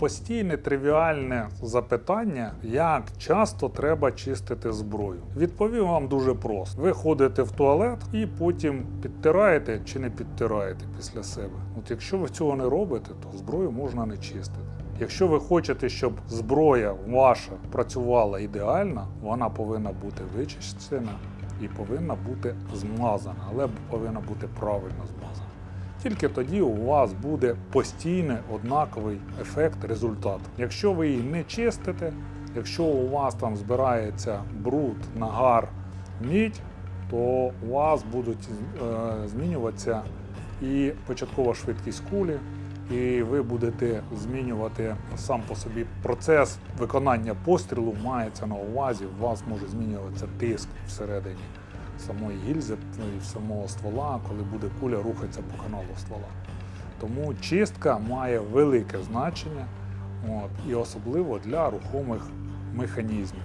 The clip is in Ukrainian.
Постійне тривіальне запитання, як часто треба чистити зброю. Відповім вам дуже просто. Ви ходите в туалет і потім підтираєте чи не підтираєте після себе. От якщо ви цього не робите, то зброю можна не чистити. Якщо ви хочете, щоб зброя ваша працювала ідеально, вона повинна бути вичищена і повинна бути змазана, але повинна бути правильно змазана. Тільки тоді у вас буде постійний однаковий ефект результат. Якщо ви її не чистите, якщо у вас там збирається бруд, нагар, мідь, то у вас будуть е, змінюватися і початкова швидкість кулі, і ви будете змінювати сам по собі процес виконання пострілу мається на увазі. У вас може змінюватися тиск всередині самої гільзи і самого ствола, коли буде куля рухатися по каналу ствола. Тому чистка має велике значення, от, і особливо для рухомих механізмів.